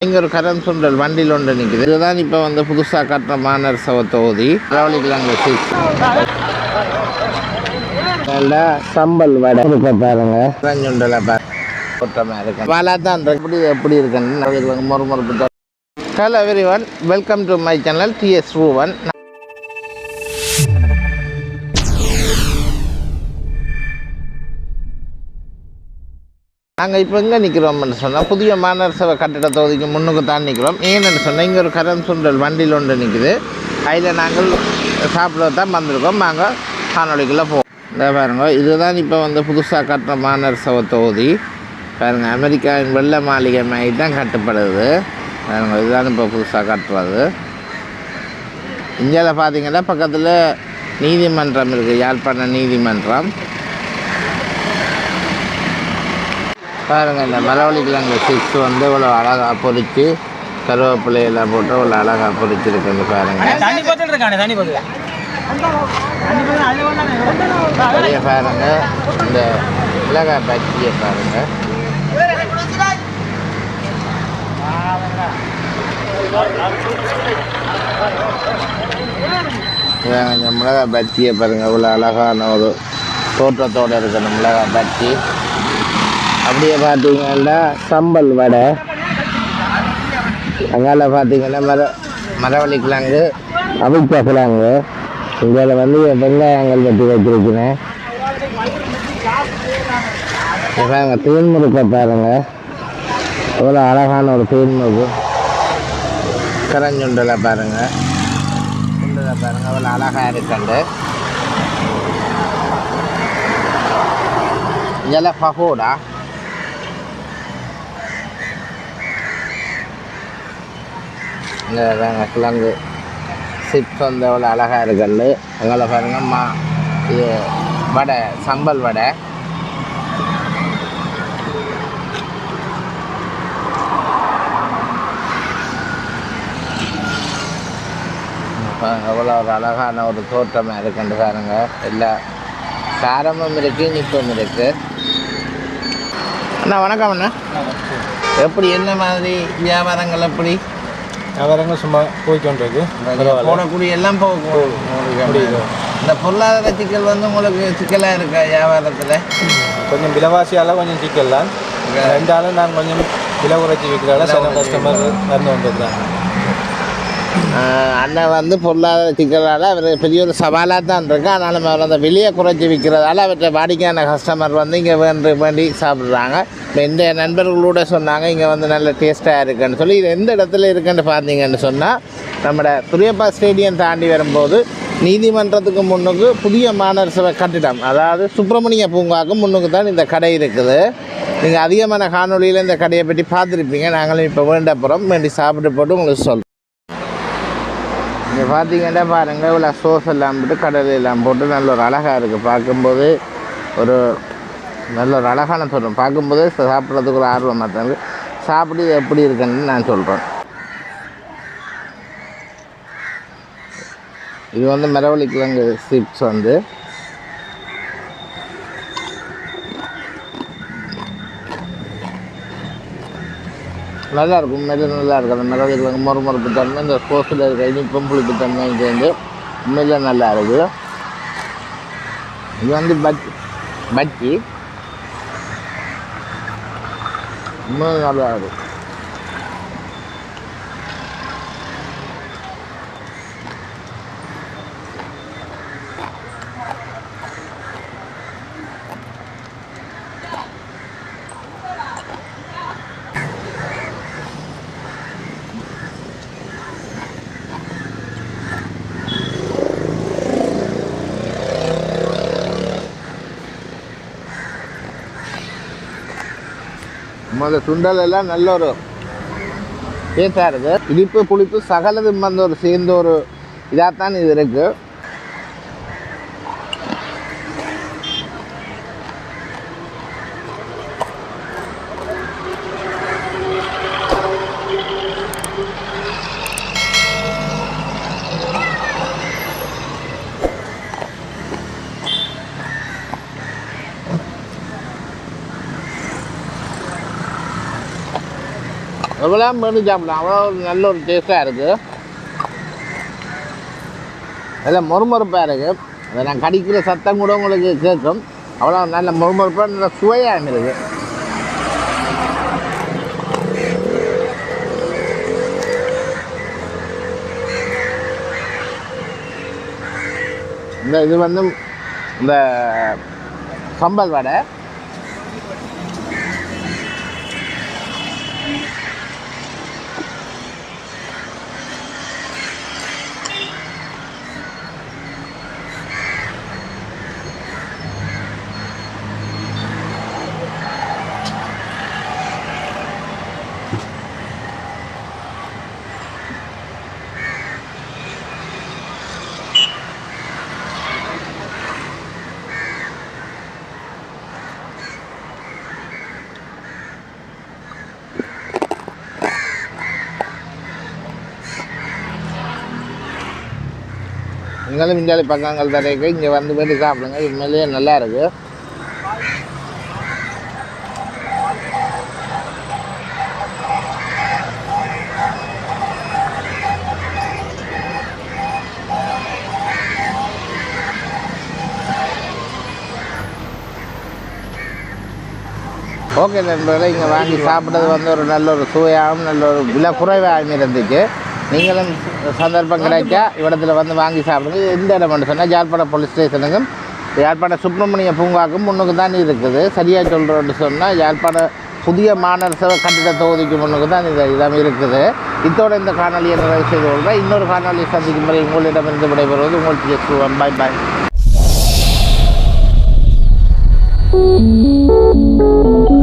இங்கே ஒரு கரண் சுண்டல் வண்டியில் ஒன்று நிற்குது இதுதான் இப்போ வந்து புதுசாக கட்டுற மாநர் சவ தொகுதி. ராவலிக்கலாங்க சிக்ஸ் சம்பல் வடை. இருக்க பாருங்க. கரஞ்சுண்டலை பாரு கூட்டமாக இருக்கு. தான் எப்படி எப்படி இருக்குன்னு ராவலிக்கலாங்க மொறு மொறுப்பு hello every one welcome to my channel TS Ruwan நாங்கள் இப்போ எங்கே நிற்கிறோம்னு சொன்னால் புதிய மாநகர சபை கட்டிட தொகுதிக்கு முன்னுக்கு தான் நிற்கிறோம் ஏன்னு சொன்னால் இங்கே ஒரு கரண் சுண்டல் வண்டியில் ஒன்று நிற்குது அதில் நாங்கள் சாப்பிட தான் வந்திருக்கோம். நாங்கள் காணொலிக்குள்ளே போவோம் இந்த பாருங்க இதுதான் இப்போ வந்து புதுசாக கட்டுற மாநகர சபை தொகுதி. பாருங்க அமெரிக்காவின் வெள்ளை மாளிகை மாதிரி தான் கட்டுப்படுது. பாருங்க இதுதான் இப்போ புதுசாக கட்டுறது. இந்தியாவில் பார்த்தீங்கன்னா பக்கத்தில் நீதிமன்றம் இருக்குது யாழ்ப்பாண நீதிமன்றம். பாருங்கள் இந்த மரவள்ளி கிழங்கு சிக்ஸ் வந்து இவ்வளோ அழகாக பொரித்து கருவேப்பிலை எல்லாம் போட்டு இவ்வளோ அழகாக பொரிச்சிருக்குன்னு பாருங்கள் தண்ணி போத்தல் இருக்கானே தண்ணி போத்தல் பெரிய பாருங்க இந்த மிளகாய் பஜ்ஜியை பாருங்க. இதாங்க இந்த மிளகாய் பஜ்ஜியை பாருங்க இவ்வளோ அழகான ஒரு தோற்றத்தோடு இருக்கிற மிளகாய் பஜ்ஜி. அப்படியே பார்த்தீங்கன்னா சம்பல் வடை. அங்கால பார்த்தீங்கன்னா மர மரவள்ளி கிழங்கு அவிச்ச கிழங்கு. இதில் வந்து வெங்காயங்கள் வெட்டி வச்சிருக்கிறேன். இங்க பாருங்கள் தேன்முருக்கை எவ்வளோ அழகான ஒரு தேன்முருகு கரஞ்சுண்டலை பாருங்க. சுண்டலை பாருங்கள் அவ்வளோ அழகாக இருக்கண்டு. இதெல்லாம் பகோடா. இந்த கிழங்கு சிப்ஸ் வந்து எவ்வளோ அழகாக இருக்குல்ல அங்கே பாருங்க மா இது வடை சம்பல் வடை. எவ்வளோ ஒரு அழகான ஒரு தோற்றமாக இருக்குன்னு பாருங்க. எல்லா காரமும் இருக்கு இனிப்பும் இருக்கு. அண்ணா வணக்கம் அண்ணா. எப்படி என்ன மாதிரி வியாபாரங்கள் எப்படி? வியாபாரங்க சும்மா போய்க்கொண்டிருக்கு போடக்கூடிய எல்லாம் போகும். முடியுது. இந்த பொருளாதார சிக்கல் வந்து உங்களுக்கு சிக்கலாக இருக்கா வியாபாரத்தில்? கொஞ்சம் விலைவாசியால் கொஞ்சம் சிக்கல் தான். ரெண்டாலும் நான் கொஞ்சம் விலை குறைச்சி விற்கிறால சில கஸ்டமர் வந்து வந்துருக்குறாங்க. அண்ணன் வந்து பொருளாதார சிக்கலால் அவர் பெரிய ஒரு சவாலாக தான் இருக்கு ஆனாலும் அவர் அந்த விலையை குறைச்சி விற்கிறதால அவற்றை வாடிக்கையான கஸ்டமர் வந்து இங்கே வேண்டு வேண்டி சாப்பிட்றாங்க. இப்போ இந்த நண்பர்களோட சொன்னாங்க இங்கே வந்து நல்ல டேஸ்ட்டாக இருக்குன்னு சொல்லி இது எந்த இடத்துல இருக்குன்னு பார்த்தீங்கன்னு சொன்னால் நம்மளோட துரியப்பா ஸ்டேடியம் தாண்டி வரும்போது நீதிமன்றத்துக்கு முன்னுக்கு புதிய மாநகர சபை கட்டிடம் அதாவது சுப்பிரமணிய பூங்காவுக்கு முன்னுக்கு தான் இந்த கடை இருக்குது. நீங்கள் அதிகமான காணொலியில் இந்த கடையை பற்றி பார்த்துருப்பீங்க. நாங்களும் இப்போ வேண்ட போகிறோம் வேண்டி சாப்பிட்டு போட்டு உங்களுக்கு சொல்கிறோம் இங்கே பார்த்தீங்கன்னா பாருங்கள் இவ்வளோ சோஸ் எல்லாம் போட்டு கடலை எல்லாம் போட்டு நல்ல ஒரு அழகாக இருக்குது பார்க்கும்போது ஒரு நல்ல ஒரு அழகான சொல்கிறோம் பார்க்கும்போது சாப்பிட்றதுக்கு ஒரு ஆர்வமாக தான் இருக்குது சாப்பிட்டு எப்படி இருக்குன்னு நான் சொல்கிறேன் இது வந்து மரவள்ளி கிழங்கு சிப்ஸ் வந்து நல்லா இருக்கும் உண்மையிலே நல்லா இருக்கும் அந்த மிளகு கிழங்கு மொறுமொறுப்பு தன்மை இந்த சோஸில் இருக்க இனிப்பும் புளிப்பு தன்மை சேர்ந்து மெல்ல நல்லா இருக்குது. இது வந்து பஜ் பஜ்ஜி. இன்னும் நல்லா இருக்கும் முதல்ல சுண்டல் எல்லாம் நல்ல ஒரு டேஸ்ட்டாக இருக்குது இனிப்பு புளிப்பு சகலதும் வந்து ஒரு சேர்ந்த ஒரு இதாகத்தான் இது இருக்குது எவ்வளோ பண்ணி சாப்பிடலாம் அவ்வளோ நல்ல ஒரு டேஸ்ட்டாக இருக்குது நல்ல மொறுமொறுப்பாக இருக்குது அதை நான் கடிக்கிற சத்தம் கூட உங்களுக்கு கேட்கும். அவ்வளோ நல்ல மொறுமொறுப்பாக நல்ல சுவையாக இருக்குது இந்த இது வந்து இந்த சம்பல் வடை. இருந்தாலும் இந்தியாவில் பக்கங்கள் தரைக்கு இங்கே வந்து போயிட்டு சாப்பிடுங்க. உண்மையிலேயே நல்லா இருக்குது ஓகே நண்பர்களே இங்கே வாங்கி சாப்பிட்டது வந்து ஒரு நல்ல ஒரு சுவையாகவும் நல்ல ஒரு விலை குறைவாகவும் இருந்துச்சு. நீங்களும் சந்தர்ப்பம் கிடைக்க இடத்துல வந்து வாங்கி சாப்பிடுங்க எந்த இடம் சொன்னால் யாழ்ப்பாணம் போலீஸ் ஸ்டேஷனுக்கும் யாழ்ப்பாணம் சுப்பிரமணிய பூங்காக்கும் முன்னுக்கு தான் இருக்குது. சரியாக சொல்கிறோன்னு சொன்னால் யாழ்ப்பாணம் புதிய மாநகர சபை கட்டிட தொகுதிக்கு முன்னுக்கு தான் இது இடம் இருக்குது. இத்தோட இந்த காணொலியை நிறைவு செய்து கொள்கிறேன். இன்னொரு காணொலியை சந்திக்கும் வரை உங்களிடமிருந்து விடைபெறுவது உங்களுக்கு பாய் பாய் Thank you.